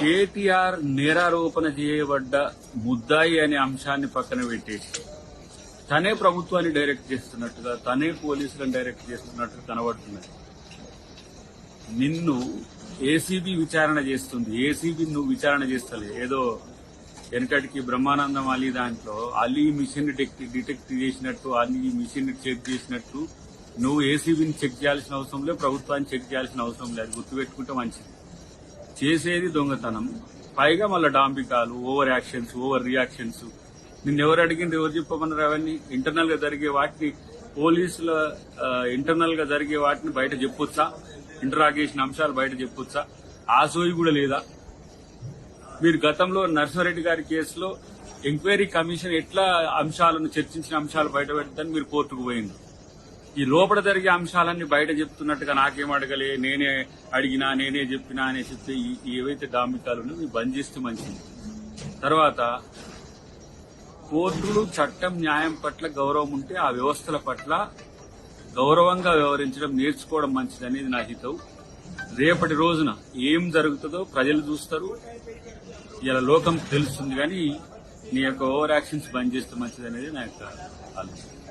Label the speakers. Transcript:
Speaker 1: కేటీఆర్ నేరారోపణ చేయబడ్డ ముద్దాయి అనే అంశాన్ని పక్కన పెట్టేసి తనే ప్రభుత్వాన్ని డైరెక్ట్ చేస్తున్నట్టుగా తనే పోలీసులను డైరెక్ట్ చేస్తున్నట్టుగా కనబడుతున్నది. నిన్ను ఏసీబీ విచారణ చేస్తుంది. ఏసీబీ నువ్వు విచారణ చేస్తలే ఏదో వెనకటికి బ్రహ్మానందం అలీ దాంట్లో అలీ మిషన్ డిటెక్ట్ డిటెక్ట్ చేసినట్టు అలీ మిషన్ చెక్ చేసినట్టు నువ్వు ఏసీబీని చెక్ చేయాల్సిన అవసరం లేదు ప్రభుత్వాన్ని చెక్ చేయాల్సిన అవసరం లేదు. గుర్తుపెట్టుకుంటే మంచిది. చేసేది దొంగతనం. పైగా మళ్ళీ డాంబికాలు ఓవర్ యాక్షన్స్ ఓవర్ రియాక్షన్స్. నిన్న ఎవరు అడిగింది ఎవరు చెప్పమన్నారు అవన్నీ? ఇంటర్నల్గా జరిగే వాటిని పోలీసుల ఇంటర్నల్గా జరిగే వాటిని బయట చెప్పొచ్చా? ఇంటరాగేషన్ అంశాలు బయట చెప్పొచ్చా? ఆ సోయి కూడా లేదా? మీరు గతంలో నర్సారెడ్డి గారి కేసులో ఎంక్వైరీ కమిషన్ ఎట్లా అంశాలను చర్చించిన అంశాలు బయట పెడతాని మీరు కోర్టుకు పోయింది ఈ లోపల జరిగే అంశాలన్నీ బయట చెప్తున్నట్టుగా నాకేం అడగలే? నేనే అడిగినా నేనే చెప్పినా అనే చెప్తే ఈ- ఏవైతే డాంబికాలు ఉన్నాయో ఇవి బంద్ చేస్తే మంచిది. తర్వాత కోర్టులు చట్టం న్యాయం పట్ల గౌరవం ఉంటే ఆ వ్యవస్థల పట్ల గౌరవంగా వ్యవహరించడం నేర్చుకోవడం మంచిది అనేది నా హితవు. రేపటి రోజున ఏం జరుగుతుందో ప్రజలు చూస్తారు. ఇలా లోకం తెలుస్తుంది కానీ నీ యొక్క ఓవర్ యాక్షన్స్ బంద్ చేస్తే మంచిది అనేది నా యొక్క ఆలోచన.